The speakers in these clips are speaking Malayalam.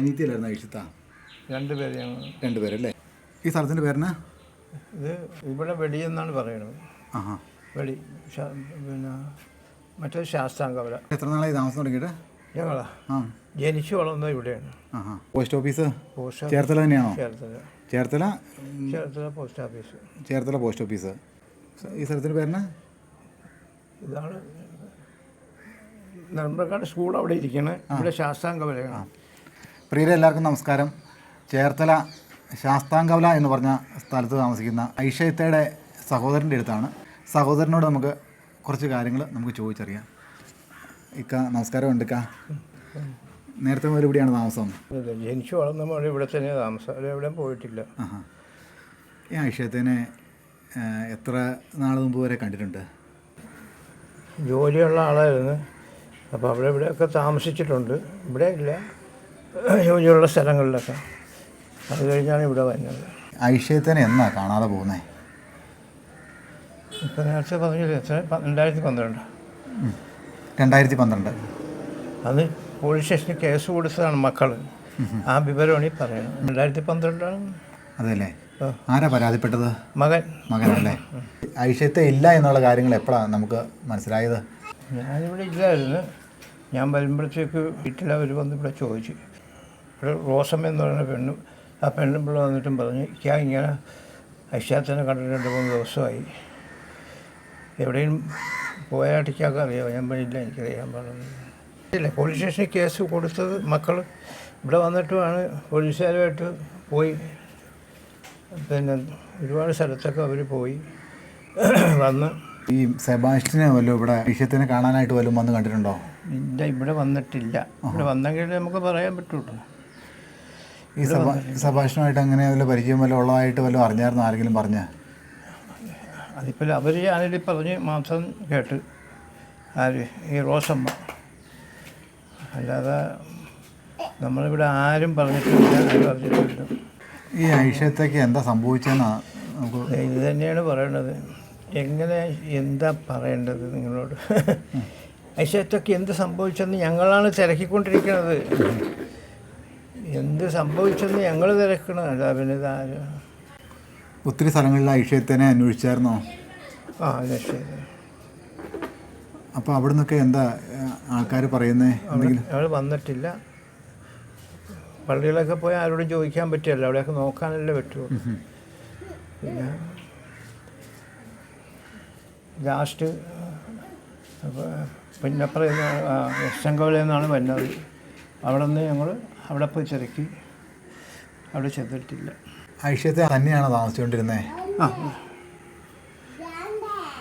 അനീത്തിയല്ലായിരുന്നു ഇഷിത്ത രണ്ടുപേരെ ഞങ്ങൾ. രണ്ടുപേരല്ലേ ഈ സ്ഥലത്തിന്റെ പേരിന് ഇത് ഇവിടെ വെടിയെന്നാണ് പറയുന്നത്. ആഹാ. വെടി ശാ- പിന്നെ മറ്റേ ശാസ്താംകവല. എത്ര നാളായി താമസം തുടങ്ങിയിട്ട്? ഞങ്ങളാ. ആ. ജനിച്ചു വളർന്നത് ഇവിടെയാണ്. Post office? പോസ്റ്റ് ചേർത്തല തന്നെയാണോ? Cherthala. Cherthala? Cherthala post office. Cherthala post office. ഈ സ്ഥലത്തിന്റെ പേരിന് ഇതാണ് നെടുമ്പ്രക്കാട് സ്കൂൾ അവിടെ ഇരിക്കണേ. ഇവിടെ ശാസ്താംകവലയാണ്. പ്രിയരെ എല്ലാവർക്കും നമസ്കാരം. ചേർത്തല ശാസ്താംകവല എന്ന് പറഞ്ഞ സ്ഥലത്ത് താമസിക്കുന്ന ഐഷയത്തയുടെ സഹോദരന്റെ അടുത്താണ്. സഹോദരനോട് നമുക്ക് കുറച്ച് കാര്യങ്ങൾ നമുക്ക് ചോദിച്ചറിയാം. ഇക്ക നമസ്കാരം ഉണ്ട് ഇക്ക. നേരത്തെ മുതൽ ഇവിടെയാണ് താമസം. ജനിച്ചു വളർന്ന ഇവിടെ തന്നെ താമസം. എവിടെയും പോയിട്ടില്ല. ആഹാ. ഈ ഐഷയത്തിനെ എത്ര നാൾ മുമ്പ് വരെ കണ്ടിട്ടുണ്ട്? ജോലിയുള്ള ആളായിരുന്നു. അപ്പോൾ അവിടെ ഇവിടെയൊക്കെ താമസിച്ചിട്ടുണ്ട്. ഇവിടെ ഇല്ല ജോലിയുള്ള സ്ഥലങ്ങളിലൊക്കെ. അത് കഴിഞ്ഞാണ് ഇവിടെ വന്നത് ഐഷയത്തിനെ എന്നാ കാണാതെ പോകുന്നത് ഇപ്പം നേരത്തെ പറഞ്ഞില്ല രണ്ടായിരത്തി പന്ത്രണ്ട് രണ്ടായിരത്തി പന്ത്രണ്ട് അത് പോലീസ് സ്റ്റേഷനിൽ കേസ് കൊടുത്തതാണ് മക്കൾ ആ വിവരമാണ് ഈ പറയുന്നത്. രണ്ടായിരത്തി പന്ത്രണ്ടാണ് അതല്ലേ. ആരാ പരാതിപ്പെട്ടത്? മകൻ. മകനല്ലേ? ഐഷയത്തെ ഇല്ല എന്നുള്ള കാര്യങ്ങൾ എപ്പോഴാണ് നമുക്ക് മനസ്സിലായത്? ഞാനിവിടെ ഇല്ലായിരുന്നു. ഞാൻ വരുമ്പോഴത്തേക്ക് വീട്ടിൽ അവർ വന്ന് ഇവിടെ ചോദിച്ചു. ഇവിടെ റോസം എന്ന് പറയുന്ന പെണ്ണും ആ പെണ്ണും പിള്ള വന്നിട്ടും പറഞ്ഞു ഞാൻ ഇങ്ങനെ ഐശ്യാത്തിനെ കണ്ടിട്ട് രണ്ട് മൂന്ന് ദിവസമായി. എവിടെയും പോയാട്ടിക്കൊക്കെ അറിയാമോ ഞാൻ പറഞ്ഞില്ല എനിക്കറിയാൻ പറഞ്ഞു ഇല്ല പോലീസ് സ്റ്റേഷനിൽ കേസ് കൊടുത്തത് മക്കൾ ഇവിടെ വന്നിട്ടുമാണ്. പോലീസുകാരുമായിട്ട് പോയി. പിന്നെ ഒരുപാട് സ്ഥലത്തൊക്കെ അവർ പോയി. വന്ന് ഈ സെബാസ്റ്റിനെ വല്ലതും ഇവിടെ വിഷയത്തിനെ കാണാനായിട്ട് വല്ലതും വന്ന് കണ്ടിട്ടുണ്ടോ? ഇല്ല ഇവിടെ വന്നിട്ടില്ല. ഇവിടെ വന്നെങ്കിൽ നമുക്ക് പറയാൻ പറ്റുള്ളൂ. ഈ സഭ സഭാഷണമായിട്ട് അങ്ങനെ വല്ല പരിചയം വല്ല ഉള്ളതായിട്ട് വല്ലതും അറിഞ്ഞായിരുന്നു? ആരെങ്കിലും പറഞ്ഞ? അതിപ്പോൾ അവർ ഞാനിൽ പറഞ്ഞ് മാംസം കേട്ട്. ആര്? ഈ റോസമ്മ. അല്ലാതെ നമ്മളിവിടെ ആരും പറഞ്ഞിട്ടില്ല ആരും ഈ ഐഷ്യത്തേക്ക് എന്താ സംഭവിച്ചെന്നാ നമുക്ക് ഇത് തന്നെയാണ് പറയേണ്ടത് എങ്ങനെ എന്താ പറയേണ്ടത് നിങ്ങളോട്? ഐശ്വര്യത്തൊക്കെ എന്ത് സംഭവിച്ചെന്ന് ഞങ്ങളാണ് തിരക്കിക്കൊണ്ടിരിക്കുന്നത് എന്ത് സംഭവിച്ചെന്ന് ഞങ്ങൾ തിരക്കണം അല്ല പിന്നെ ഇതാര് ഒത്തിരി സ്ഥലങ്ങളിൽ ഐഷയത്തിനെ അന്വേഷിച്ചായിരുന്നോ? ആ ശരി അപ്പോൾ അവിടെ നിന്നൊക്കെ എന്താ ആൾക്കാർ പറയുന്നത് എന്തെങ്കിലും? ഞങ്ങൾ വന്നിട്ടില്ല. പള്ളികളൊക്കെ പോയി ആരോടും ചോദിക്കാൻ പറ്റില്ല അവിടെയൊക്കെ നോക്കാനല്ലേ പറ്റുള്ളൂ. പിന്നെ ലാസ്റ്റ് പിന്നെ പറയുന്ന എസ്റ്റങ്കോലയിൽ വന്നത്. അവിടെ നിന്ന് ഞങ്ങൾ അവിടെ പോയി ചിരക്കി അവിടെ ചെന്നിട്ടില്ല ഐഷ്യത്തെ തന്നെയാണ് താമസിച്ചുകൊണ്ടിരുന്നത് ആ.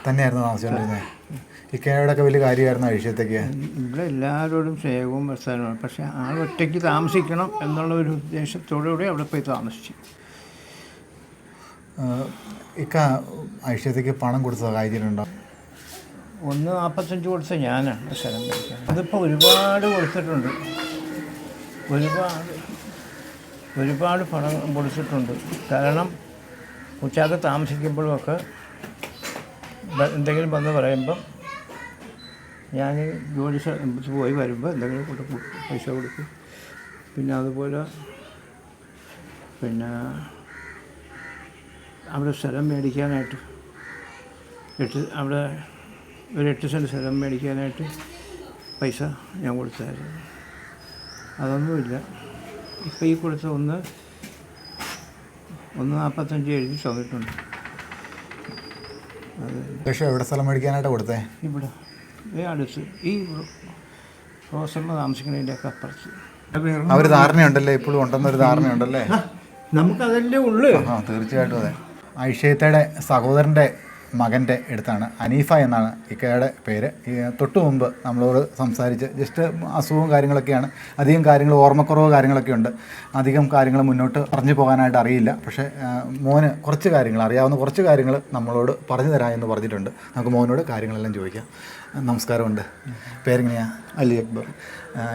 തന്നെയായിരുന്നു താമസിച്ചുകൊണ്ടിരുന്നത് ഇക്കയോടൊക്കെ വലിയ കാര്യമായിരുന്നു ഐഷ്യത്തേക്ക് ഇവിടെ എല്ലാവരോടും സ്നേഹവും പ്രസ്ഥാനമാണ് പക്ഷെ ആ ഒറ്റയ്ക്ക് താമസിക്കണം എന്നുള്ള ഒരു ഉദ്ദേശത്തോടുകൂടി അവിടെ പോയി താമസിച്ചു. ഇക്ക ഐഷ്യത്തേക്ക് പണം കൊടുത്ത് സഹായിച്ചിട്ടുണ്ടോ? ഒന്ന് നാൽപ്പത്തഞ്ച് കൊടുത്ത ഞാനാണ് സ്ഥലം കഴിക്കാൻ അതിപ്പോൾ ഒരുപാട് കൊടുത്തിട്ടുണ്ട്. ഒരുപാട് ഒരുപാട് പണം കൊടുത്തിട്ടുണ്ട് കാരണം ഉച്ചാക്ക് താമസിക്കുമ്പോഴൊക്കെ ബ- എന്തെങ്കിലും വന്ന് പറയുമ്പം ഞാൻ ജോലി പോയി വരുമ്പോൾ എന്തെങ്കിലും കൊടുക്കും പൈസ കൊടുക്കും. പിന്നെ അതുപോലെ പിന്നെ അവിടെ സ്ഥലം മേടിക്കാനായിട്ട് എട്ട് അവിടെ ഒരു എട്ട് സെന്റ് സ്ഥലം മേടിക്കാനായിട്ട് പൈസ ഞാൻ കൊടുത്തായിരുന്നു. അതൊന്നുമില്ല. ഇപ്പോൾ ഈ കൊടുത്ത ഒന്ന് ഒന്ന് നാൽപ്പത്തഞ്ച് എഴുതി തന്നിട്ടുണ്ട് പക്ഷേ എവിടെ സ്ഥലം മേടിക്കാനായിട്ട് കൊടുത്തേ? ഇവിടെ. ഈ അടുത്ത്. ഈ ഹോസ്റ്റലിൽ താമസിക്കുന്നതിന്റെ ഒക്കെ അപ്പുറത്ത്. അവർ ധാരണയുണ്ടല്ലേ? ഇപ്പോഴും ഉണ്ടെന്നൊരു ധാരണയുണ്ടല്ലേ? നമുക്കതല്ലേ ഉള്ളു. ആ തീർച്ചയായിട്ടും അതെ. ഐഷയത്തയുടെ സഹോദരന്റെ മകന്റെ അടുത്താണ്. അനീഫ എന്നാണ് ഇക്കയുടെ പേര്. തൊട്ടു മുമ്പ് നമ്മളോട് സംസാരിച്ച് ജസ്റ്റ് അസുഖവും കാര്യങ്ങളൊക്കെയാണ്. അധികം കാര്യങ്ങൾ ഓർമ്മക്കുറവ് കാര്യങ്ങളൊക്കെ ഉണ്ട്. അധികം കാര്യങ്ങൾ മുന്നോട്ട് പറഞ്ഞു പോകാനായിട്ട് അറിയില്ല. പക്ഷേ മോന് കുറച്ച് കാര്യങ്ങൾ അറിയാവുന്ന കുറച്ച് കാര്യങ്ങൾ നമ്മളോട് പറഞ്ഞു തരാം എന്ന് പറഞ്ഞിട്ടുണ്ട്. നമുക്ക് മോനോട് കാര്യങ്ങളെല്ലാം ചോദിക്കാം. നമസ്കാരമുണ്ട്. പേരെങ്ങനെയാണ് അലി അക്ബർ.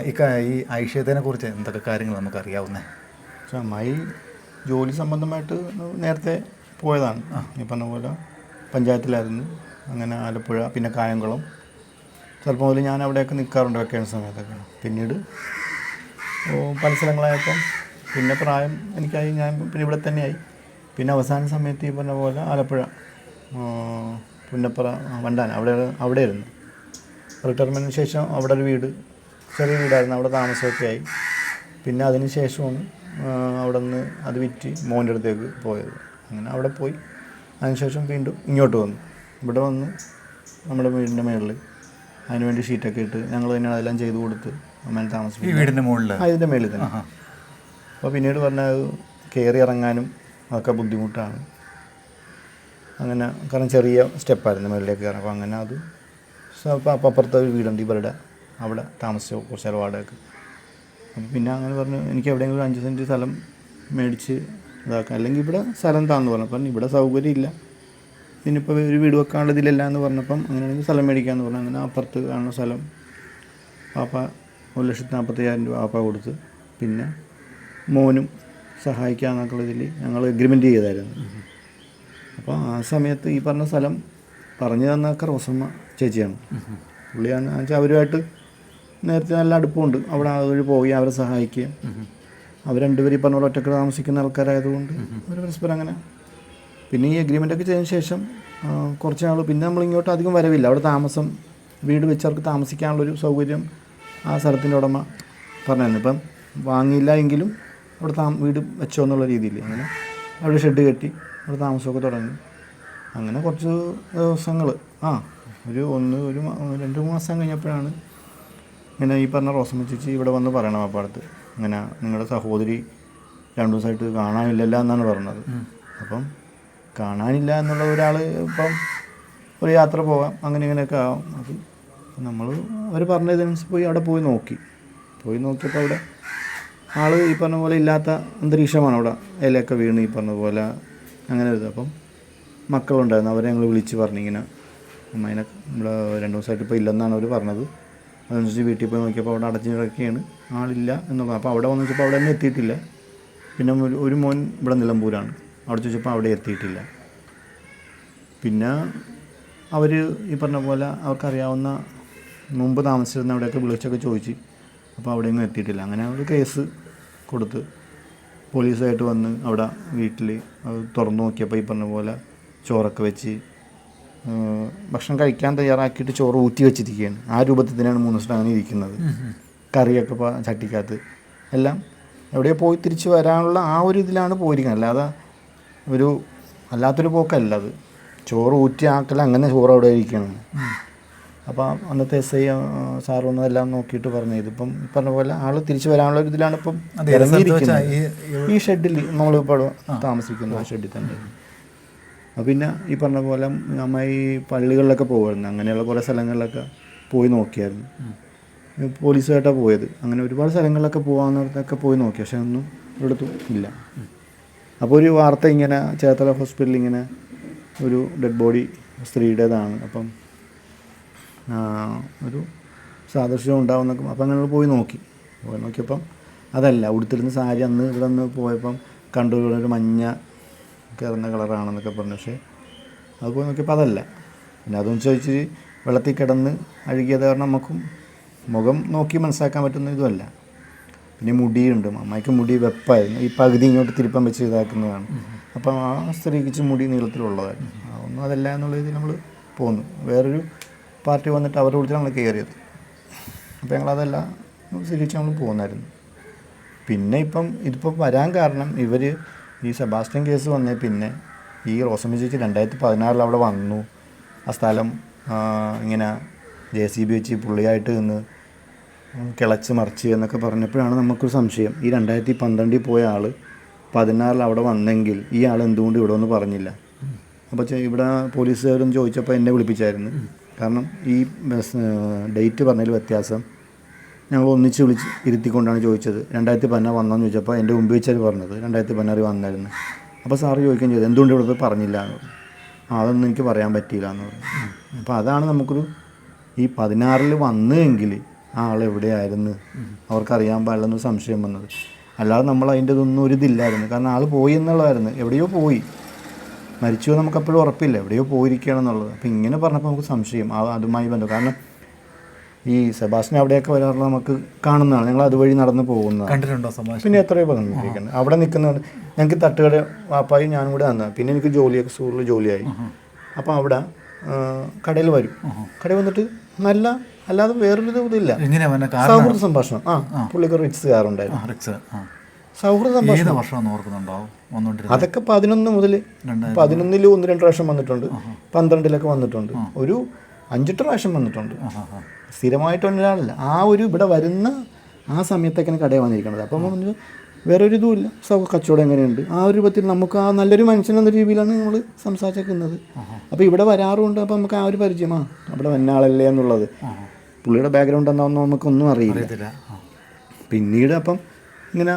ഇക്ക ഈ ഐഷയത്തിനെ കുറിച്ച് എന്തൊക്കെ കാര്യങ്ങൾ നമുക്ക് അറിയാവുന്നത് പക്ഷെ അമ്മായി ജോലി സംബന്ധമായിട്ട് നേരത്തെ പോയതാണ്. ഈ പറഞ്ഞ പോലെ പഞ്ചായത്തിലായിരുന്നു. അങ്ങനെ ആലപ്പുഴ പിന്നെ കായംകുളം. ചിലപ്പോൾ മുതൽ ഞാൻ അവിടെയൊക്കെ നിൽക്കാറുണ്ട് വെക്കേഷൻ സമയത്തൊക്കെ. പിന്നീട് പല സ്ഥലങ്ങളായപ്പം പിന്നെ പ്രായം എനിക്കായി ഞാൻ പിന്നെ ഇവിടെ തന്നെയായി. പിന്നെ അവസാന സമയത്ത് ഈ പറഞ്ഞ പോലെ ആലപ്പുഴ പുന്നപ്പുറ വണ്ടാൻ അവിടെ അവിടെയായിരുന്നു. റിട്ടയർമെന്റിന് ശേഷം അവിടെ ഒരു വീട് ചെറിയ വീടായിരുന്നു അവിടെ താമസമൊക്കെ ആയി. പിന്നെ അതിന് ശേഷമാണ് അവിടെ നിന്ന് അത് വിറ്റ് മോന്റെ അടുത്തേക്ക് പോയത്. അങ്ങനെ അവിടെ പോയി. അതിനുശേഷം വീണ്ടും ഇങ്ങോട്ട് വന്നു. ഇവിടെ വന്ന് നമ്മുടെ വീടിന്റെ മേളിൽ അതിനുവേണ്ടി ഷീറ്റൊക്കെ ഇട്ട് ഞങ്ങൾ തന്നെ അതെല്ലാം ചെയ്ത് കൊടുത്ത് അമ്മേനെ ഈ താമസിപ്പിക്കും വീടിന്റെ മുകളിൽ? അതിന്റെ മേളിൽ തന്നെ. അപ്പോൾ പിന്നീട് പറഞ്ഞാൽ കയറി ഇറങ്ങാനും അതൊക്കെ ബുദ്ധിമുട്ടാണ്. അങ്ങനെ കാരണം ചെറിയ സ്റ്റെപ്പായിരുന്നു മേളിലേക്ക് കയറാൻ. അപ്പോൾ അങ്ങനെ അത് അപ്പോൾ അപ്പം അപ്പം അപ്പുറത്തെ ഒരു വീടുണ്ട് ഇവരുടെ അവിടെ താമസിച്ചു കുറച്ച് വാടകയ്ക്ക് അപ്പം പിന്നെ അങ്ങനെ പറഞ്ഞു എനിക്ക് എവിടെയെങ്കിലും ഒരു അഞ്ച് സെന്റ് സ്ഥലം മേടിച്ച് ഇതാക്കാം. അല്ലെങ്കിൽ ഇവിടെ സ്ഥലം താന്ന് പറഞ്ഞു. അപ്പം ഇവിടെ സൗകര്യം ഇല്ല ഇതിനിപ്പോൾ ഒരു വീട് വെക്കാനുള്ള ഇതിലല്ല എന്ന് പറഞ്ഞപ്പം അങ്ങനെയാണെങ്കിൽ സ്ഥലം മേടിക്കാമെന്ന് പറഞ്ഞു. അങ്ങനെ അപ്പുറത്ത് കാണുന്ന സ്ഥലം പാപ്പ ഒരു ലക്ഷത്തി നാൽപ്പത്തയ്യായിരം രൂപ പാപ്പ കൊടുത്ത് പിന്നെ മോനും സഹായിക്കാമെന്നൊക്കെയുള്ള ഇതിൽ ഞങ്ങൾ എഗ്രിമെന്റ് ചെയ്തായിരുന്നു. അപ്പോൾ ആ സമയത്ത് ഈ പറഞ്ഞ സ്ഥലം പറഞ്ഞു തന്നൊക്കെ റോസമ്മ ചേച്ചിയാണ്. പുള്ളിയാണ് വെച്ചാൽ അവരുമായിട്ട് നേരത്തെ നല്ല അടുപ്പമുണ്ട്. അവിടെ അതുവഴി പോവുകയും അവരെ സഹായിക്കുകയും അവർ രണ്ടുപേരും ഈ പറഞ്ഞ പോലെ ഒറ്റയ്ക്ക് താമസിക്കുന്ന ആൾക്കാരായതുകൊണ്ട് അവർ പരസ്പരം അങ്ങനെ. പിന്നെ ഈ അഗ്രിമെന്റ് ഒക്കെ ചെയ്തതിന് ശേഷം കുറച്ച് നാൾ പിന്നെ നമ്മൾ ഇങ്ങോട്ട് അധികം വരവില്ല. അവിടെ താമസം വീട് വെച്ചവർക്ക് താമസിക്കാനുള്ളൊരു സൗകര്യം ആ സ്ഥലത്തിന്റെ ഉടമ പറഞ്ഞായിരുന്നു ഇപ്പം വാങ്ങിയില്ല എങ്കിലും അവിടെ താ വീട് വെച്ചോ എന്നുള്ള രീതിയിൽ അങ്ങനെ അവിടെ ഷെഡ് കെട്ടി അവിടെ താമസമൊക്കെ തുടങ്ങി. അങ്ങനെ കുറച്ച് ദിവസങ്ങൾ ആ ഒരു ഒന്ന് ഒരു രണ്ട് മാസം കഴിഞ്ഞപ്പോഴാണ് ഇങ്ങനെ ഈ പറഞ്ഞ റോസമ്മ ഇവിടെ വന്ന് പറയണം അപ്പാടത്ത് ഇങ്ങനെ നിങ്ങളുടെ സഹോദരി രണ്ടു ദിവസമായിട്ട് കാണാനില്ലല്ലോ എന്നാണ് പറഞ്ഞത്. അപ്പം കാണാനില്ല എന്നുള്ള ഒരാൾ ഇപ്പം ഒരു യാത്ര പോകാം അങ്ങനെ ഇങ്ങനെയൊക്കെ ആവാം. അത് നമ്മൾ അവർ പറഞ്ഞതനുസരിച്ച് പോയി അവിടെ പോയി നോക്കി. പോയി നോക്കിയപ്പോൾ അവിടെ ആൾ ഈ പറഞ്ഞ പോലെ ഇല്ലാത്ത അന്തരീക്ഷമാണ് അവിടെ. ഇലയൊക്കെ വീണ് ഈ പറഞ്ഞ പോലെ അങ്ങനെ ഒരു അപ്പം മക്കളുണ്ടായിരുന്നു അവരെ ഞങ്ങൾ വിളിച്ച് പറഞ്ഞിങ്ങനെ അമ്മേനെ ഇവിടെ രണ്ട് ദിവസമായിട്ട് ഇപ്പോൾ ഇല്ലെന്നാണ് അവർ പറഞ്ഞത്. അതനുസരിച്ച് വീട്ടിൽ പോയി നോക്കിയപ്പോൾ അവിടെ അടച്ചു കിടക്കുകയാണ് ആളില്ല എന്നുള്ളത് അപ്പോൾ അവിടെ വന്ന് വെച്ചപ്പോൾ അവിടെ ഒന്നും എത്തിയിട്ടില്ല. പിന്നെ ഒരു മോൻ ഇവിടെ നിലമ്പൂരാണ്. അവിടെ ചോദിച്ചപ്പോൾ അവിടെ എത്തിയിട്ടില്ല. പിന്നെ അവർ ഈ പറഞ്ഞ പോലെ അവർക്കറിയാവുന്ന മുമ്പ് താമസിച്ചിരുന്ന അവിടെയൊക്കെ വിളിച്ചൊക്കെ ചോദിച്ച് അപ്പോൾ അവിടെയൊന്നും എത്തിയിട്ടില്ല. അങ്ങനെ ഒരു കേസ് കൊടുത്ത് പോലീസായിട്ട് വന്ന് അവിടെ വീട്ടിൽ അത് തുറന്നു നോക്കിയപ്പോൾ ഈ പറഞ്ഞ പോലെ ചോറൊക്കെ വെച്ച് ഭക്ഷണം കഴിക്കാൻ തയ്യാറാക്കിയിട്ട് ചോറ് ഊറ്റി വെച്ചിരിക്കുകയാണ്. ആ രൂപത്തിൽ തന്നെയാണ് മൂന്ന് ദിവസം അങ്ങനെ ഇരിക്കുന്നത്. കറിയൊക്കെ ചട്ടിക്കകത്ത്. എല്ലാം എവിടെയോ പോയി തിരിച്ച് വരാനുള്ള ആ ഒരു ഇതിലാണ് പോയിരിക്കുന്നത്. അല്ലാതെ ഒരു അല്ലാത്തൊരു പോക്കല്ല അത്. ചോറ് ഊറ്റി ആക്കല അങ്ങനെ ചോറ് അവിടെ ഇരിക്കണം. അപ്പോൾ അന്നത്തെ എസ് ഐ സാർ വന്നതെല്ലാം നോക്കിയിട്ട് പറഞ്ഞു. ഇതിപ്പം പറഞ്ഞ പോലെ ആൾ തിരിച്ചു വരാനുള്ള ഒരു ഇതിലാണ് ഇപ്പം ഈ ഷെഡിൽ നമ്മളിപ്പോൾ താമസിക്കുന്നു ആ ഷെഡിൽ തന്നെ. പിന്നെ ഈ പറഞ്ഞ പോലെ നമ്മ ഈ പള്ളികളിലൊക്കെ പോകുമായിരുന്നു അങ്ങനെയുള്ള കുറേ സ്ഥലങ്ങളിലൊക്കെ പോയി നോക്കിയായിരുന്നു. പോലീസുമായിട്ടാണ് പോയത്. അങ്ങനെ ഒരുപാട് സ്ഥലങ്ങളിലൊക്കെ പോകാമെന്നൊക്കെ പോയി നോക്കി. പക്ഷെ ഒന്നും ഒരിടത്തും ഇല്ല. അപ്പോൾ ഒരു വാർത്ത ഇങ്ങനെ ചേർത്തല ഹോസ്പിറ്റലിൽ ഇങ്ങനെ ഒരു ഡെഡ് ബോഡി സ്ത്രീയുടേതാണ്. അപ്പം ഒരു സാദൃശ്യം ഉണ്ടാവുന്നൊക്കെ അപ്പം അങ്ങനെ പോയി നോക്കി. പോയി നോക്കിയപ്പം അതല്ല ഉടുത്തിരുന്ന സാരി അന്ന് ഇവിടെ നിന്ന് പോയപ്പം കണ്ടു. ഒരു മഞ്ഞ കയറുന്ന കളറാണെന്നൊക്കെ പറഞ്ഞു. പക്ഷേ അത് പോയി നോക്കിയപ്പോൾ അതല്ല. പിന്നെ അതൊന്നും ചോദിച്ച് വെള്ളത്തിൽ കിടന്ന് അഴുകിയത് കാരണം നമുക്കും മുഖം നോക്കി മനസ്സിലാക്കാൻ പറ്റുന്ന ഇതുമല്ല. പിന്നെ മുടിയുണ്ട്. അമ്മയ്ക്ക് മുടി വെപ്പായിരുന്നു. ഈ പകുതി ഇങ്ങോട്ട് തിരുപ്പം വെച്ച് ഇതാക്കുന്നതാണ്. അപ്പം ആ സ്ത്രീക്ക് മുടി നീളത്തിലുള്ളതായിരുന്നു. അതൊന്നും അതല്ല എന്നുള്ള രീതിയിൽ നമ്മൾ പോന്നു. വേറൊരു പാർട്ടി വന്നിട്ട് അവരുടെ കൂടുതൽ നമ്മൾ കയറിയത്. അപ്പോൾ ഞങ്ങളതല്ല സ്ഥിരീകരിച്ച് നമ്മൾ പോകുന്നായിരുന്നു പിന്നെ ഇപ്പം ഇതിപ്പം വരാൻ കാരണം ഇവർ ഈ സെബാസ്റ്റ്യൻ കേസ് വന്നേ പിന്നെ ഈ റോസമ്മ ചേച്ചി രണ്ടായിരത്തി പതിനാറിൽ അവിടെ വന്നു. ആ സ്ഥലം ഇങ്ങനെ ജെ സി ബി വെച്ച് പുള്ളിയായിട്ട് നിന്ന് കിളച്ച് മറിച്ച് എന്നൊക്കെ പറഞ്ഞപ്പോഴാണ് നമുക്കൊരു സംശയം. ഈ രണ്ടായിരത്തി പന്ത്രണ്ടിൽ പോയ ആൾ പതിനാറിൽ അവിടെ വന്നെങ്കിൽ ഈ ആൾ എന്തുകൊണ്ട് ഇവിടെ ഒന്നും പറഞ്ഞില്ല? അപ്പോൾ ഇവിടെ പോലീസുകാരും ചോദിച്ചപ്പോൾ എന്നെ വിളിപ്പിച്ചായിരുന്നു. കാരണം ഈ ഡേറ്റ് പറഞ്ഞതിൽ വ്യത്യാസം. ഞങ്ങൾ ഒന്നിച്ച് വിളിച്ച് ഇരുത്തിക്കൊണ്ടാണ് ചോദിച്ചത്. രണ്ടായിരത്തി പതിനാറ് വന്നതെന്ന് ചോദിച്ചപ്പോൾ എന്റെ മുമ്പ് വെച്ചാൽ പറഞ്ഞത്. രണ്ടായിരത്തി പതിനാറ് വന്നായിരുന്നു. അപ്പോൾ സാറ് ചോദിക്കാൻ ചെയ്തു. എന്തുകൊണ്ട് ഇവിടെ പോയി പറഞ്ഞില്ല എന്ന് പറഞ്ഞു. അതൊന്നും എനിക്ക് പറയാൻ പറ്റിയില്ല എന്ന് പറഞ്ഞു. അപ്പോൾ അതാണ് നമുക്കൊരു ഈ പതിനാറിൽ വന്നെങ്കിൽ ആൾ എവിടെയായിരുന്നു? അവർക്കറിയാൻ പാടില്ലെന്ന് സംശയം വന്നത്. അല്ലാതെ നമ്മൾ അതിന്റെ ഇതൊന്നും ഒരു ഇതില്ലായിരുന്നു. കാരണം ആൾ പോയി എന്നുള്ളതായിരുന്നു. എവിടെയോ പോയി. മരിച്ചു നമുക്കപ്പോഴും ഉറപ്പില്ല. എവിടെയോ പോയിരിക്കുകയാണെന്നുള്ളത് അപ്പോൾ ഇങ്ങനെ പറഞ്ഞപ്പോൾ നമുക്ക് സംശയം. അതുമായി ബന്ധം. കാരണം ഈ സെബാസ്റ്റിൻ അവിടെയൊക്കെ വരാറുള്ള നമുക്ക് കാണുന്നതാണ്. ഞങ്ങൾ അതുവഴി നടന്നു പോകുന്ന കണ്ടിട്ടുണ്ടോ പിന്നെ എത്രയോ പറഞ്ഞിരിക്കുന്നത് അവിടെ നിൽക്കുന്ന ഞങ്ങൾക്ക് തട്ടുകട വാപ്പായും ഞാനും കൂടെ വന്ന പിന്നെ എനിക്ക് ജോലിയൊക്കെ സ്കൂളിൽ ജോലിയായി. അപ്പോൾ അവിടെ കടയിൽ വരും. കടയിൽ വന്നിട്ട് നല്ല അല്ലാതെ വേറൊരു ഇതില്ല സൗഹൃദ സംഭാഷണം. ആ പുള്ളിക്ക് റിക്സ് കാറുണ്ടായിരുന്നു. സൗഹൃദ സംഭാഷണം. അതൊക്കെ പതിനൊന്ന് മുതൽ. പതിനൊന്നിൽ ഒന്ന് രണ്ട് പ്രാവശ്യം വന്നിട്ടുണ്ട്. പന്ത്രണ്ടിലൊക്കെ വന്നിട്ടുണ്ട്. ഒരു അഞ്ചെട്ട് പ്രാവശ്യം വന്നിട്ടുണ്ട്. സ്ഥിരമായിട്ട് ഒരാളല്ല ആ ഒരു ഇവിടെ വരുന്ന ആ സമയത്തൊക്കെയാണ് കടയിൽ വന്നിരിക്കുന്നത്. അപ്പം പറഞ്ഞു വേറൊരു ഇതുമില്ല. സൗ കച്ചവടം എങ്ങനെയുണ്ട്? ആ ഒരു രൂപത്തിൽ നമുക്ക് ആ നല്ലൊരു മനുഷ്യൻ എന്ന രീതിയിലാണ് നമ്മൾ സംസാരിച്ചേക്കുന്നത്. അപ്പോൾ ഇവിടെ വരാറുണ്ട് അപ്പോൾ നമുക്ക് ആ ഒരു പരിചയമാ അവിടെ വന്ന ആളല്ലേ എന്നുള്ളത്. പുള്ളിയുടെ ബാക്ക്ഗ്രൗണ്ട് എന്താണെന്ന് നമുക്കൊന്നും അറിയില്ല. പിന്നീട് അപ്പം ഇങ്ങനെ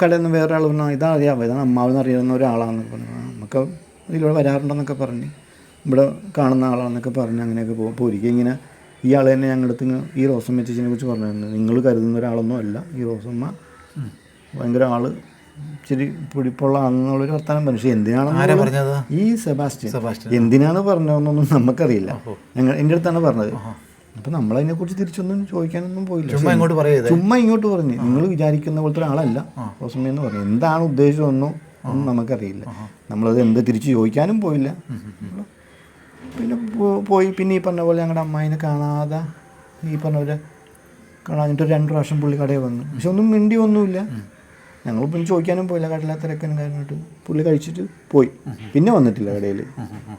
കടയിൽ നിന്ന് വേറെ ആൾ പറഞ്ഞാൽ ഇതാ അറിയാം ഇതാണ് അമ്മാവെന്ന് അറിയാവുന്ന ഒരാളാണെന്ന് പറഞ്ഞു നമുക്ക് ഇതിലൂടെ വരാറുണ്ടെന്നൊക്കെ പറഞ്ഞ്. ഇവിടെ കാണുന്ന ആളാണെന്നൊക്കെ പറഞ്ഞ് അങ്ങനെയൊക്കെ പോകും അപ്പോൾ ഒരിക്കൽ ഇങ്ങനെ ഈ ആൾ തന്നെ ഞങ്ങളുടെ അടുത്ത് ഈ റോസമ്മ ചേച്ചിനെ കുറിച്ച് പറഞ്ഞിരുന്നു. നിങ്ങൾ കരുതുന്ന ഒരാളൊന്നും അല്ല. ഈ റോസമ്മ ഭയങ്കര ആൾ ഇച്ചിരി പിടിപ്പുള്ള ആണെന്നുള്ളൊരു വർത്തമാനം പറഞ്ഞു. പക്ഷേ ആരാ എന്തിനാണെന്ന് ഈ സെബാസ്റ്റ്യൻ. എന്തിനാണ് പറഞ്ഞതെന്നൊന്നും നമുക്കറിയില്ല. ഞങ്ങൾ എന്റെ അടുത്താണ് പറഞ്ഞത്. അപ്പം നമ്മളതിനെക്കുറിച്ച് തിരിച്ചൊന്നും ചോദിക്കാനൊന്നും പോയില്ല. ചുമ്മാ ഇങ്ങോട്ട് പറയരുത് ചുമ്മാ ഇങ്ങോട്ട് പറഞ്ഞു. നിങ്ങൾ വിചാരിക്കുന്ന പോലത്തെ ഒരാളല്ല റോസമ്മ എന്ന് പറഞ്ഞു. എന്താണ് ഉദ്ദേശമൊന്നും ഒന്നും നമുക്കറിയില്ല. നമ്മളത് എന്ത് തിരിച്ച് ചോദിക്കാനും പോയില്ല. പിന്നെ പോയി. പിന്നെ ഈ പറഞ്ഞ പോലെ ഞങ്ങളുടെ അമ്മായിനെ കാണാതെ ഈ പറഞ്ഞ പോലെ കാണാഞ്ഞിട്ട് രണ്ട് പ്രാവശ്യം പുള്ളി കടയിൽ വന്നു. പക്ഷെ ഒന്നും മിണ്ടി ഒന്നുമില്ല ഞങ്ങൾ പിന്നെ ചോദിക്കാനും പോയില്ല. കടലാ തിരക്കനും കാര്യമായിട്ട്. പുള്ളി കഴിച്ചിട്ട് പോയി. പിന്നെ വന്നിട്ടില്ല കടയിൽ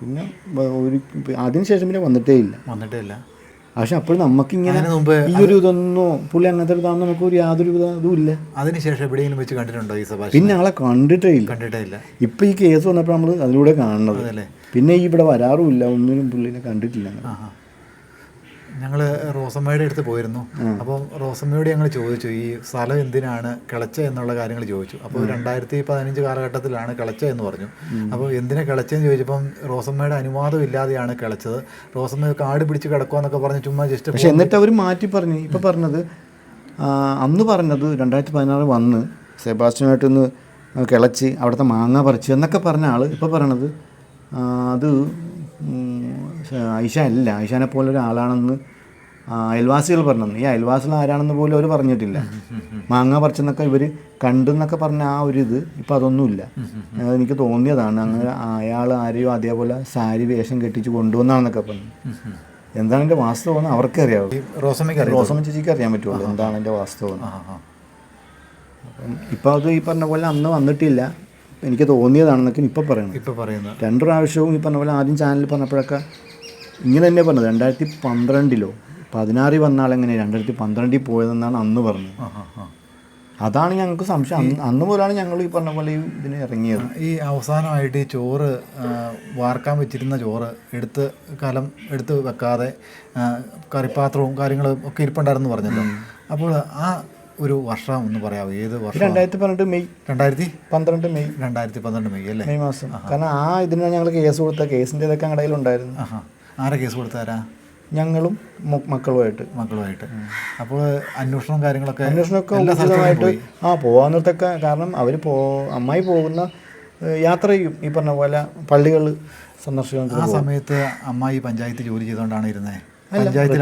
പിന്നെ ഒരു അതിന് ശേഷം പിന്നെ വന്നിട്ടേ ഇല്ല. വന്നിട്ടേ ഇല്ല പക്ഷെ അപ്പോൾ നമുക്ക് ഇങ്ങനെ ഈ ഒരു ഇതൊന്നും പുള്ളി അങ്ങനത്തെ ഒരു ഇതാണെന്ന് നമുക്ക് ഒരു യാതൊരു ഇതുമില്ല ഇതും ഇല്ല അതിനുശേഷം എവിടെയെങ്കിലും വെച്ച് കണ്ടിട്ടുണ്ടോ ഈ സഭ പിന്നെ ഞങ്ങളെ കണ്ടിട്ടേ ഇല്ല. കണ്ടിട്ടേ ഇല്ല. ഇപ്പൊ ഈ കേസ് വന്നപ്പോൾ നമ്മൾ അതിലൂടെ കാണുന്നത് അതല്ലേ പിന്നെ ഈ ഇവിടെ വരാറുമില്ല ഒന്നിനും പുള്ളിനെ കണ്ടിട്ടില്ല. ഞങ്ങൾ. റോസമ്മയുടെ അടുത്ത് പോയിരുന്നു. അപ്പോൾ റോസമ്മയോട് ഞങ്ങൾ ചോദിച്ചു ഈ സ്ഥലം എന്തിനാണ് കിളച്ച എന്നുള്ള കാര്യങ്ങൾ ചോദിച്ചു. അപ്പോൾ രണ്ടായിരത്തി പതിനഞ്ച് കാലഘട്ടത്തിലാണ് കിളച്ച എന്ന് പറഞ്ഞു. അപ്പോൾ എന്തിനെ കിളച്ചെന്ന് ചോദിച്ചപ്പം റോസമ്മയുടെ അനുവാദം ഇല്ലാതെയാണ് കിളച്ചത്. റോസമ്മ കാട് പിടിച്ച് കിടക്കുമെന്നൊക്കെ പറഞ്ഞ് ചുമ്മാ ജസ്റ്റ് പക്ഷെ എന്നിട്ട് അവർ മാറ്റി പറഞ്ഞു. ഇപ്പോൾ പറഞ്ഞത് അന്ന് പറഞ്ഞത് രണ്ടായിരത്തി പതിനാറ് വന്ന് സെബാസ്റ്റിനായിട്ടൊന്ന് കിളച്ച് അവിടുത്തെ മാങ്ങ പറിച്ചു എന്നൊക്കെ പറഞ്ഞ ആൾ ഇപ്പോൾ പറയണത് അത് ഐഷ അല്ല. ഐഷാനെ പോലെ ഒരാളാണെന്ന് അയൽവാസികൾ പറഞ്ഞു ഈ അയൽവാസികൾ ആരാണെന്ന് പോലും അവർ പറഞ്ഞിട്ടില്ല. മാങ്ങ പറിച്ചെന്നൊക്കെ ഇവർ കണ്ടെന്നൊക്കെ പറഞ്ഞ ആ ഒരു ഇത് ഇപ്പം അതൊന്നുമില്ല. അത് എനിക്ക് തോന്നിയതാണ്. അങ്ങനെ അയാൾ ആരെയോ അതേപോലെ സാരി വേഷം കെട്ടിച്ച് കൊണ്ടുവന്നാണെന്നൊക്കെ പറഞ്ഞു. എന്താണ് എന്റെ വാസ്തവം എന്ന് അവർക്കേ അറിയാവൂ. റോസമ്മ ചേച്ചിക്ക് അറിയാൻ പറ്റുള്ളൂ എന്താണ് എന്റെ വാസ്തവം ഇപ്പം അത് ഈ പറഞ്ഞ പോലെ അന്ന് വന്നിട്ടില്ല. എനിക്ക് തോന്നിയതാണെന്നൊക്കെ ഇപ്പം പറയുന്നത് ഇപ്പം പറയുന്നത്. രണ്ട് പ്രാവശ്യവും ഈ പറഞ്ഞ പോലെ ആദ്യം ചാനലിൽ പറഞ്ഞപ്പോഴൊക്കെ ഇങ്ങനെ തന്നെ പറഞ്ഞത്. രണ്ടായിരത്തി പന്ത്രണ്ടിലോ പതിനാറിൽ വന്ന ആളെങ്ങനെ രണ്ടായിരത്തി പന്ത്രണ്ടിൽ പോയതെന്നാണ് അന്ന് പറഞ്ഞത്. അതാണ് ഞങ്ങൾക്ക് സംശയം. അന്ന് മുതലാണ് ഞങ്ങൾ ഈ പറഞ്ഞ പോലെ ഇതിന് ഇറങ്ങിയത്. ഈ അവസാനമായിട്ട് ഈ ചോറ് വാർക്കാൻ വെച്ചിരുന്ന ചോറ് എടുത്ത് കലം എടുത്ത് വെക്കാതെ കറിപ്പാത്രവും കാര്യങ്ങളും ഒക്കെ ഇരിപ്പുണ്ടായിരുന്നു പറഞ്ഞല്ലോ. അപ്പോൾ ആ ഒരു വർഷം എന്ന് പറയാമോ ഏത് വർഷം രണ്ടായിരത്തി പന്ത്രണ്ട് മെയ്. രണ്ടായിരത്തി പന്ത്രണ്ട് മെയ്. രണ്ടായിരത്തി പന്ത്രണ്ട് മെയ് അല്ലേ? മെയ് മാസം. കാരണം ആ ഇതിന് ഞങ്ങൾ കേസ് കൊടുത്ത കേസിന്റെ ഇതൊക്കെ ഞങ്ങളുടെ കയ്യിലുണ്ടായിരുന്നു. ആഹാ. ആരെ കേസ് കൊടുത്താരാ ഞങ്ങളും മക്കളുമായിട്ട്. മക്കളുമായിട്ട്. അപ്പോൾ അന്വേഷണം കാര്യങ്ങളൊക്കെ അന്വേഷണമൊക്കെ ഉചിതമായിട്ട് ആ പോകാന്നിടത്തൊക്കെ കാരണം അവർ പോ അമ്മായി പോകുന്ന യാത്രയും യാത്ര ചെയ്യും ഈ പറഞ്ഞ പോലെ പള്ളികൾ സന്ദർശിക്കുന്നത് ആ സമയത്ത് അമ്മായി പഞ്ചായത്ത് ജോലി ചെയ്തുകൊണ്ടാണ് ഇരുന്നത് പഞ്ചായത്തിൽ.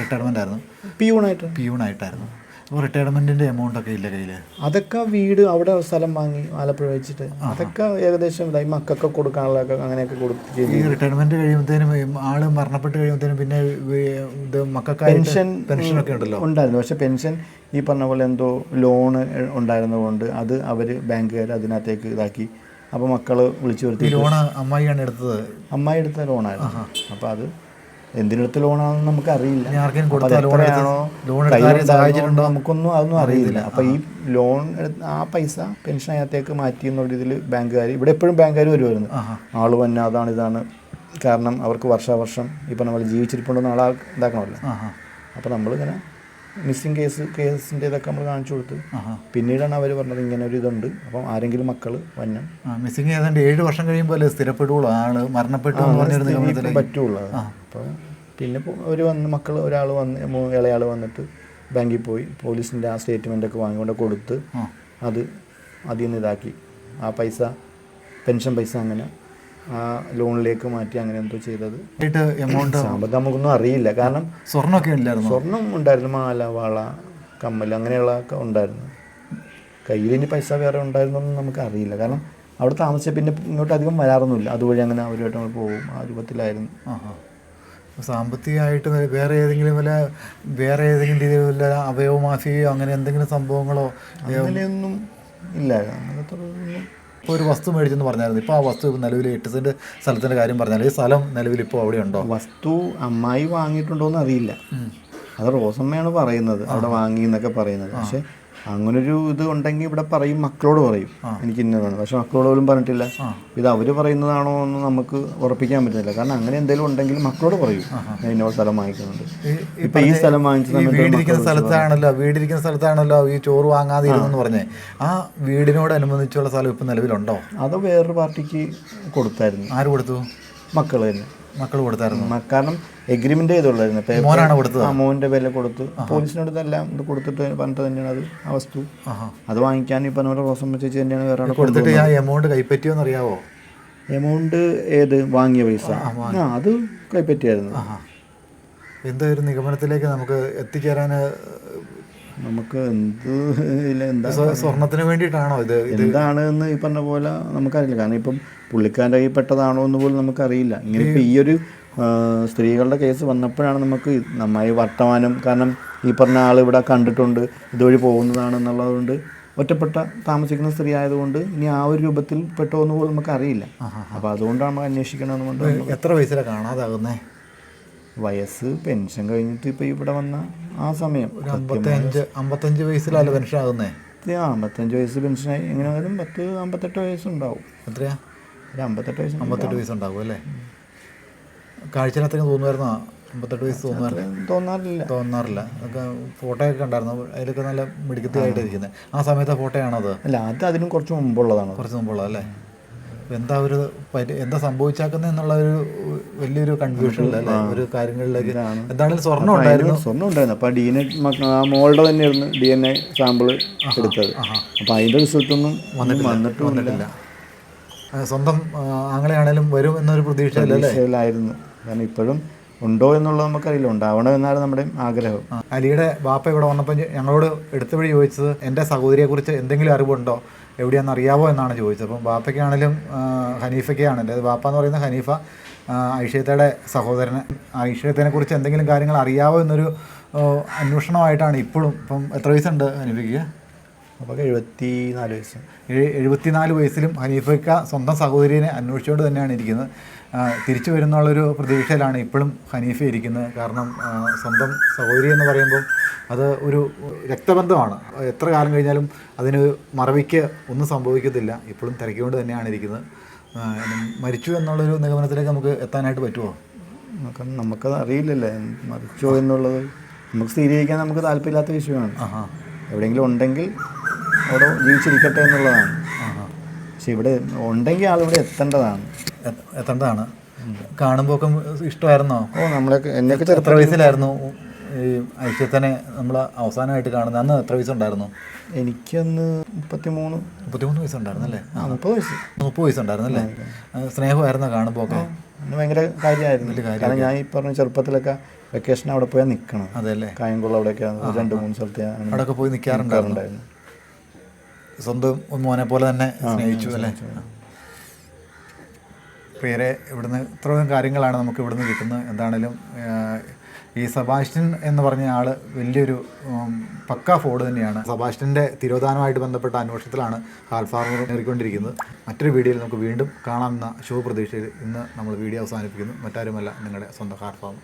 റിട്ടയർമെന്റ് ആയിരുന്നു. പിയൂണായിട്ട്. പിയൂണായിട്ടായിരുന്നു. അപ്പോൾ റിട്ടയർമെന്റിന്റെ എമൗണ്ട് ഒക്കെ ഇല്ല കയ്യിൽ അതൊക്കെ വീട് അവിടെ സ്ഥലം വാങ്ങി ആലപ്പുഴ വെച്ചിട്ട്. അതൊക്കെ ഏകദേശം ഇതായി മക്കൾക്ക് കൊടുക്കാനുള്ളതൊക്കെ അങ്ങനെയൊക്കെ കൊടുത്ത് ഈ റിട്ടയർമെന്റ് കഴിയുമ്പോഴത്തേനും ആൾ മരണപ്പെട്ട് കഴിയുമ്പോഴത്തേനും പിന്നെ ഇത് പെൻഷൻ ഒക്കെ ഉണ്ടല്ലോ? ഉണ്ടായിരുന്നു. പക്ഷെ പെൻഷൻ ഈ പറഞ്ഞ പോലെ എന്തോ ലോണ് ഉണ്ടായിരുന്നതുകൊണ്ട് അത് അവർ ബാങ്കുകാർ അതിനകത്തേക്ക് ഇതാക്കി. അപ്പോൾ മക്കൾ വിളിച്ചു ഈ വരുത്തി ലോണ് അമ്മായിയാണ് എടുത്തത്? അമ്മായി എടുത്ത ലോണായിരുന്നു അപ്പോൾ അത് എന്തിനെടുത്ത ലോണാണെന്ന് നമുക്ക് അറിയില്ല എത്രയാണോ? നമുക്കൊന്നും അതൊന്നും അറിയില്ല അപ്പോൾ ഈ ലോൺ ആ പൈസ പെൻഷൻ അതിനകത്തേക്ക് മാറ്റി എന്നുള്ള ഇതിൽ ബാങ്കുകാർ ഇവിടെ എപ്പോഴും ബാങ്കുകാർ വരുമായിരുന്നു ആൾ വന്ന അതാണ് ഇതാണ് കാരണം അവർക്ക് വർഷാവർഷം ഇപ്പൊ നമ്മൾ ജീവിച്ചിരിപ്പുണ്ടോ ജീവിച്ചിരിപ്പുണ്ടെന്ന് ആളെ ഇതാക്കണമല്ലോ. അപ്പൊ അപ്പോൾ നമ്മളിങ്ങനെ മിസ്സിങ് കേസ് കേസിന്റെ ഇതൊക്കെ നമ്മൾ കാണിച്ചു കൊടുത്ത്. പിന്നീടാണ് അവർ പറഞ്ഞത് ഇങ്ങനെ ഒരു ഇതുണ്ട്. അപ്പം ആരെങ്കിലും മക്കൾ വന്നം മിസ്സിംഗ് മിസ്സിങ് ഏതാണ്ട് ഏഴ് വർഷം കഴിയുമ്പോൾ അല്ലേ സ്ഥിരപ്പെടുകയുള്ളൂ ആൾ മരണപ്പെട്ടു പറ്റുള്ളൂ. അപ്പോൾ പിന്നെ അവർ വന്ന് മക്കൾ ഒരാൾ വന്ന് ഇളയാൾ വന്നിട്ട് ബാങ്കിൽ പോയി പോലീസിന്റെ ആ സ്റ്റേറ്റ്മെന്റ് ഒക്കെ വാങ്ങിക്കൊണ്ട് കൊടുത്ത് അത് അതിൽ നിന്ന് ഇതാക്കി. ആ പൈസ പെൻഷൻ പൈസ അങ്ങനെ ലോണിലേക്ക് മാറ്റി അങ്ങനെ എന്തോ ചെയ്തത്. എമൗണ്ട് സാമ്പത്തികം നമുക്കൊന്നും അറിയില്ല. കാരണം സ്വർണമൊക്കെ ഇല്ലായിരുന്നു സ്വർണം ഉണ്ടായിരുന്നു. മാല വള കമ്മൽ അങ്ങനെയുള്ള ഒക്കെ ഉണ്ടായിരുന്നു. കയ്യിൽ ഇനി പൈസ വേറെ ഉണ്ടായിരുന്നൊന്നും നമുക്ക് അറിയില്ല. കാരണം അവിടെ താമസിച്ച പിന്നെ ഇങ്ങോട്ട് അധികം വരാറൊന്നുമില്ല. അതുവഴി അങ്ങനെ അവരുമായിട്ട് നമ്മൾ പോകും. ആ രൂപത്തിലായിരുന്നു. സാമ്പത്തികമായിട്ട് വേറെ ഏതെങ്കിലും വല്ല വേറെ ഏതെങ്കിലും രീതിയിൽ വല്ല അവയവമാഫിയോ അങ്ങനെ എന്തെങ്കിലും സംഭവങ്ങളോ? അങ്ങനെയൊന്നും ഇല്ല. അങ്ങനത്തെ ഇപ്പോൾ ഒരു വസ്തു മേടിച്ചെന്ന് പറഞ്ഞായിരുന്നു. ഇപ്പോൾ ആ വസ്തു ഇപ്പോൾ നിലവിൽ എട്ട് സെന്റ് സ്ഥലത്തിന്റെ കാര്യം പറഞ്ഞാൽ ഈ സ്ഥലം നിലവിൽ ഇപ്പോൾ അവിടെ ഉണ്ടോ വസ്തു അമ്മായി വാങ്ങിയിട്ടുണ്ടോ എന്ന് അറിയില്ല അത് റോസമ്മയാണ് പറയുന്നത് അവിടെ വാങ്ങി എന്നൊക്കെ പറയുന്നത്. പക്ഷെ അങ്ങനൊരു ഇത് ഉണ്ടെങ്കിൽ ഇവിടെ പറയും മക്കളോട് പറയും. എനിക്ക് ഇന്ന വേണം. പക്ഷെ മക്കളോട് പോലും പറഞ്ഞിട്ടില്ല. ഇത് അവർ പറയുന്നതാണോ എന്ന് നമുക്ക് ഉറപ്പിക്കാൻ പറ്റുന്നില്ല. കാരണം അങ്ങനെ എന്തെങ്കിലും ഉണ്ടെങ്കിൽ മക്കളോട് പറയും. ഞാൻ ഇന്നോ സ്ഥലം വാങ്ങിക്കുന്നുണ്ട്. ഇപ്പൊ ഈ സ്ഥലം വീടിരിക്കുന്ന സ്ഥലത്താണല്ലോ വീടിരിക്കുന്ന സ്ഥലത്താണല്ലോ ഈ ചോറ് വാങ്ങാതെ ഇരുന്നെന്ന് പറഞ്ഞേ. ആ വീടിനോട് വീടിനോടനുബന്ധിച്ചുള്ള സ്ഥലം ഇപ്പം നിലവിലുണ്ടോ? അത് വേറൊരു പാർട്ടിക്ക് കൊടുത്തായിരുന്നു. ആര് കൊടുത്തു? മക്കൾ തന്നെ. മക്കൾ കൊടുത്തായിരുന്നു. കാരണം എഗ്രിമെന്റ് ചെയ്തോളായിരുന്നു മോനാണ് കൊടുത്തത്. ആ മോന്റെ വില കൊടുത്ത്. പോലീസിനോട് എല്ലാം ഇത് കൊടുത്തിട്ട് പറഞ്ഞിട്ട് തന്നെയാണ് അത് ആ വസ്തു. അത് വാങ്ങിക്കാൻ ഇപ്പൊ നമ്മുടെ റോസമ്മ ചേച്ചി തന്നെയാണ് വേറെ കൊടുത്തിട്ട് ആ എമൗണ്ട് കൈപ്പറ്റിയോന്ന് അറിയാവോ എമൗണ്ട് ഏത്? വാങ്ങിയ പൈസ. ആ അത് കൈപ്പറ്റിയായിരുന്നു. എന്താ ഒരു നിഗമനത്തിലേക്ക് നമുക്ക് എത്തിച്ചേരാൻ നമുക്ക് എന്ത് എന്താ സ്വ- സ്വർണത്തിന് വേണ്ടിയിട്ടാണോ ഇത്? എന്താണ് എന്ന് ഈ പറഞ്ഞ പോലെ നമുക്കറിയില്ല. കാരണം ഇപ്പം പുള്ളിക്കാരന്റെ കയ്യിൽ പെട്ടതാണോ എന്ന് പോലും നമുക്കറിയില്ല. ഇങ്ങനെ ഇപ്പം ഈ ഒരു സ്ത്രീകളുടെ കേസ് വന്നപ്പോഴാണ് നമുക്ക് നന്നായി വർത്തമാനം. കാരണം ഈ പറഞ്ഞ ആൾ ഇവിടെ കണ്ടിട്ടുണ്ട് ഇതുവഴി പോകുന്നതാണ് എന്നുള്ളതുകൊണ്ട് ഒറ്റപ്പെട്ട താമസിക്കുന്ന സ്ത്രീ ആയതുകൊണ്ട് ഇനി ആ ഒരു രൂപത്തിൽ പെട്ടോ എന്ന് പോലും നമുക്ക് അറിയില്ല അപ്പോൾ അതുകൊണ്ടാണ് നമ്മൾ അന്വേഷിക്കണമെന്ന് കൊണ്ട് എത്ര വയസ്സിലാണ് കാണാതാകുന്നേ? വയസ്സ് പെൻഷൻ കഴിഞ്ഞിട്ട് ഇപ്പോൾ ഇവിടെ വന്ന ആ സമയം. അമ്പത്തഞ്ച് അമ്പത്തഞ്ച് വയസ്സിലല്ല പെൻഷൻ ആകുന്നേ അമ്പത്തഞ്ച് വയസ്സ് പെൻഷനായി. എങ്ങനെയായാലും പത്ത് അമ്പത്തെട്ട് വയസ്സുണ്ടാവും. എത്രയാ? ഒരു അമ്പത്തെട്ട് വയസ്സ് അമ്പത്തെട്ട് വയസ്സുണ്ടാവും അല്ലേ? കാഴ്ചയിൽ അത്രയും തോന്നുമായിരുന്നോ? അമ്പത്തെട്ട് വയസ്സ് തോന്നുമായിരുന്നു. തോന്നാറില്ല. തോന്നാറില്ല. ഒക്കെ ഉണ്ടായിരുന്നു അതിലൊക്കെ നല്ല മിടുക്കത്തിയായിട്ട് ഇരിക്കുന്നത് ആ സമയത്തെ ഫോട്ടോയാണോ അത്? അല്ല അത് അതിനും കുറച്ച് മുമ്പുള്ളതാണ്. കുറച്ച് മുമ്പുള്ളത് അല്ലേ? എന്താ ഒരു എന്താ സംഭവിച്ചാക്കുന്നത് എന്നുള്ള ഒരു വലിയൊരു കൺഫ്യൂഷൻ ഒരു കാര്യങ്ങളിലേക്ക് എന്താണെങ്കിലും സ്വർണം ഉണ്ടായിരുന്നു. സ്വർണം ഉണ്ടായിരുന്നു. അപ്പോൾ ഡി എൻ എ ആ മോളുടെ തന്നെയായിരുന്നു ഡി എൻ എ സാമ്പിൾ എടുത്തത്. അപ്പോൾ റിസൾട്ട് റിസൾട്ടൊന്നും വന്നിട്ട് വന്നിട്ട് വന്നിട്ടില്ല. സ്വന്തം ആങ്ങളെയാണേലും വരും എന്നൊരു പ്രതീക്ഷയിലായിരുന്നു. കാരണം ഇപ്പോഴും ഉണ്ടോ എന്നുള്ളത് നമുക്കറിയില്ല. ഉണ്ടാവണോ എന്നാണ് നമ്മുടെ ആഗ്രഹം. അലിയുടെ ബാപ്പ ഇവിടെ വന്നപ്പോൾ ഞങ്ങളോട് എടുത്തു വഴി ചോദിച്ചത് എന്റെ സഹോദരിയെക്കുറിച്ച് എന്തെങ്കിലും അറിവുണ്ടോ? എവിടെയാണെന്ന് അറിയാവോ? എന്നാണ് ചോദിച്ചത്. അപ്പം ബാപ്പയ്ക്കാണെങ്കിലും ആ, ഹനീഫയ്ക്കാണ്. എന്റെ ബാപ്പ എന്ന് പറയുന്ന ഹനീഫ ഐഷയത്തയുടെ സഹോദരന്. ഐഷയത്തിനെ കുറിച്ച് എന്തെങ്കിലും കാര്യങ്ങൾ അറിയാവോ എന്നൊരു അന്വേഷണമായിട്ടാണ് ഇപ്പോഴും ഇപ്പം എത്ര വയസ്സുണ്ട് ഹനീഫയ്ക്ക്? അപ്പോൾ എഴുപത്തി നാല് വയസ്സ്. എഴുപത്തി എഴുപത്തിനാല് വയസ്സിലും ഹനീഫയ്ക്ക സ്വന്തം സഹോദരിയെ അന്വേഷിച്ചുകൊണ്ട് തന്നെയാണ് ഇരിക്കുന്നത്. തിരിച്ചു വരുന്നുള്ളൊരു പ്രതീക്ഷയിലാണ് ഇപ്പോഴും ഹനീഫ ഇരിക്കുന്നത്. കാരണം സ്വന്തം സഹോദരി എന്ന് പറയുമ്പോൾ അത് ഒരു രക്തബന്ധമാണ്. എത്ര കാലം കഴിഞ്ഞാലും അതിന് മറവിക്ക് ഒന്നും സംഭവിക്കത്തില്ല. ഇപ്പോഴും തിരക്കിക്കൊണ്ട് തന്നെയാണ് ഇരിക്കുന്നത്. മരിച്ചു എന്നുള്ളൊരു നിഗമനത്തിലേക്ക് നമുക്ക് എത്താനായിട്ട് പറ്റുമോ? നമുക്ക് നമുക്കത് അറിയില്ലല്ലേ. മരിച്ചു എന്നുള്ളത്. നമുക്ക് സ്ഥിരീകരിക്കാൻ നമുക്ക് താല്പര്യമില്ലാത്ത വിഷയമാണ്. എവിടെയെങ്കിലും ഉണ്ടെങ്കിൽ അവിടെ ജീവിച്ചിരിക്കട്ടെ എന്നുള്ളതാണ്. പക്ഷെ ഇവിടെ ഉണ്ടെങ്കിൽ ആളിവിടെ എത്തേണ്ടതാണ്. എത്ത- എത്തേണ്ടതാണ്. കാണുമ്പോൾ ഒക്കെ ഇഷ്ടമായിരുന്നോ? ഓ നമ്മളൊക്കെ എന്നെയൊക്കെ എത്ര വയസ്സിലായിരുന്നു ഈ ഐശ്വര്യത്തിനെ നമ്മൾ അവസാനമായിട്ട് കാണുന്ന അന്ന് എത്ര വയസ്സുണ്ടായിരുന്നു? എനിക്കന്ന് മുപ്പത്തിമൂന്ന്. മുപ്പത്തിമൂന്ന് വയസ്സുണ്ടായിരുന്നു അല്ലേ മുപ്പത് വയസ്സ്. മുപ്പത് വയസ്സുണ്ടായിരുന്നു അല്ലേ സ്നേഹമായിരുന്നു കാണുമ്പോൾ ഒക്കെ ഭയങ്കര കാര്യമായിരുന്നു. കാരണം ഞാൻ ഈ പറഞ്ഞ ചെറുപ്പത്തിലൊക്കെ വെക്കേഷൻ അവിടെ പോയാൽ നിൽക്കണം അതെ അല്ലേ കായംകുളം അവിടെയൊക്കെ രണ്ട് മൂന്ന് സ്ഥലത്ത് അവിടെ അവിടെയൊക്കെ പോയി നിൽക്കാറുണ്ടായിരുന്നു സ്വന്തം മോനെ പോലെ തന്നെ സ്നേഹിച്ചു അല്ലേ? പേരെ ഇവിടുന്ന് ഇത്രയും കാര്യങ്ങളാണ് നമുക്ക് ഇവിടുന്ന് കിട്ടുന്നത്. എന്താണേലും ഈ സബാസ്റ്റ്യൻ എന്ന് പറഞ്ഞ ആൾ വലിയൊരു പക്ക ഫോർഡ് തന്നെയാണ്. സബാസ്റ്റ്യന്റെ തിരോധാനമായിട്ട് ബന്ധപ്പെട്ട അന്വേഷണത്തിലാണ് ഹാൽഫാർമർ നേറിക്കൊണ്ടിരിക്കുന്നത് മറ്റൊരു വീഡിയോയിൽ നമുക്ക് വീണ്ടും കാണാമെന്ന ശുഭപ്രതീക്ഷയിൽ ഇന്ന് നമ്മൾ വീഡിയോ അവസാനിപ്പിക്കുന്നു. മറ്റാരുമല്ല നിങ്ങളുടെ സ്വന്തം ഹാർ ഫാർമർ.